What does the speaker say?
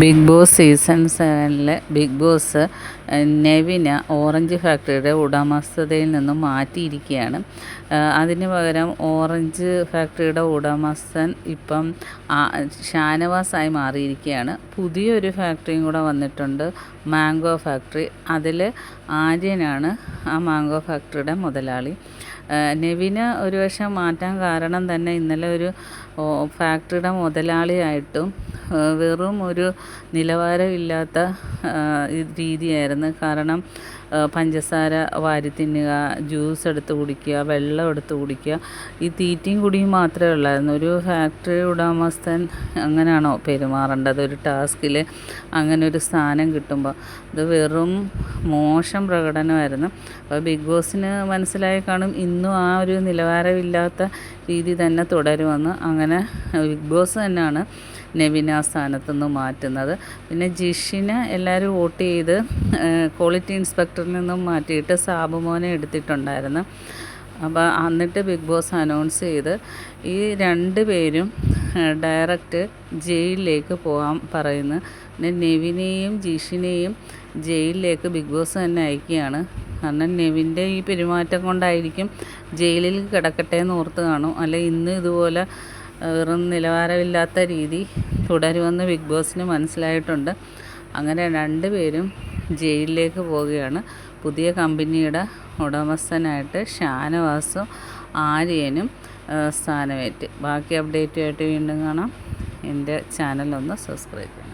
Big boss season സെവനിലെ big boss നെവിന orange ഫാക്ടറിയുടെ ഉടമസ്ഥതയിൽ നിന്നും മാറ്റിയിരിക്കുകയാണ്. അതിന് പകരം ഓറഞ്ച് ഫാക്ടറിയുടെ ഉടമസ്ഥൻ ഇപ്പം ഷാനവാസായി മാറിയിരിക്കുകയാണ്. പുതിയൊരു ഫാക്ടറിയും കൂടെ വന്നിട്ടുണ്ട് മാംഗോ ഫാക്ടറി. അതിൽ ആര്യനാണ് ആ മാംഗോ ഫാക്ടറിയുടെ മുതലാളി. നെവിന് ഒരു പക്ഷേ മാറ്റാൻ കാരണം തന്നെ ഇന്നലെ ഒരു ഫാക്ടറിയുടെ മുതലാളിയായിട്ടും വെറും ഒരു നിലവാരമില്ലാത്ത രീതിയായിരുന്നു. കാരണം പഞ്ചസാര വാരി തിന്നുക ജ്യൂസ് എടുത്ത് കുടിക്കുക വെള്ളം എടുത്ത് കുടിക്കുക. ഈ തീറ്റയും കുടിയും മാത്രമേ ഉള്ളായിരുന്നു. ഒരു ഫാക്ടറി ഉടമസ്ഥൻ അങ്ങനെയാണോ പെരുമാറേണ്ടത്? ഒരു ടാസ്കിൽ അങ്ങനെ ഒരു സ്ഥാനം കിട്ടുമ്പോൾ ഇത് വെറും മോശം പ്രകടനമായിരുന്നു. അപ്പോൾ ബിഗ് ബോസിന് മനസ്സിലായി കാണും ഇന്നും ആ ഒരു നിലവാരമില്ലാത്ത രീതി തന്നെ തുടരുമെന്ന്. അങ്ങനെ ബിഗ് ബോസ് തന്നെയാണ് നെവിന സ്ഥാനത്തു നിന്ന് മാറ്റുന്നത്. പിന്നെ ജിഷിനെ എല്ലാവരും വോട്ട് ചെയ്ത് ക്വാളിറ്റി ഇൻസ്പെക്ടറിൽ നിന്നും മാറ്റിയിട്ട് സാബുമോനെ എടുത്തിട്ടുണ്ടായിരുന്നു. അപ്പോൾ എന്നിട്ട് ബിഗ് ബോസ് അനൗൺസ് ചെയ്ത് ഈ രണ്ട് പേരും ഡയറക്റ്റ് ജയിലിലേക്ക് പോകാൻ പറയുന്നു. പിന്നെ നെവിനെയും ജിഷിനെയും ജയിലിലേക്ക് ബിഗ് ബോസ് തന്നെ അയക്കുകയാണ്. കാരണം നെവിന്റെ ഈ പെരുമാറ്റം കൊണ്ടായിരിക്കും ജയിലിൽ കിടക്കട്ടെ എന്ന് ഓർത്ത് കാണും. അല്ലെ ഇന്ന് ഇതുപോലെ വെറും നിലവാരമില്ലാത്ത രീതി തുടരുമെന്ന് ബിഗ് ബോസിന് മനസ്സിലായിട്ടുണ്ട്. അങ്ങനെ രണ്ട് പേരും ജയിലിലേക്ക് പോവുകയാണ്. പുതിയ കമ്പനിയുടെ ഉടമസ്ഥനായിട്ട് ഷാനവാസും ആര്യനും സ്ഥാനമേറ്റ്. ബാക്കി അപ്ഡേറ്റുമായിട്ട് വീണ്ടും കാണാം. എന്റെ ചാനലൊന്ന് സബ്സ്ക്രൈബ് ചെയ്യാം.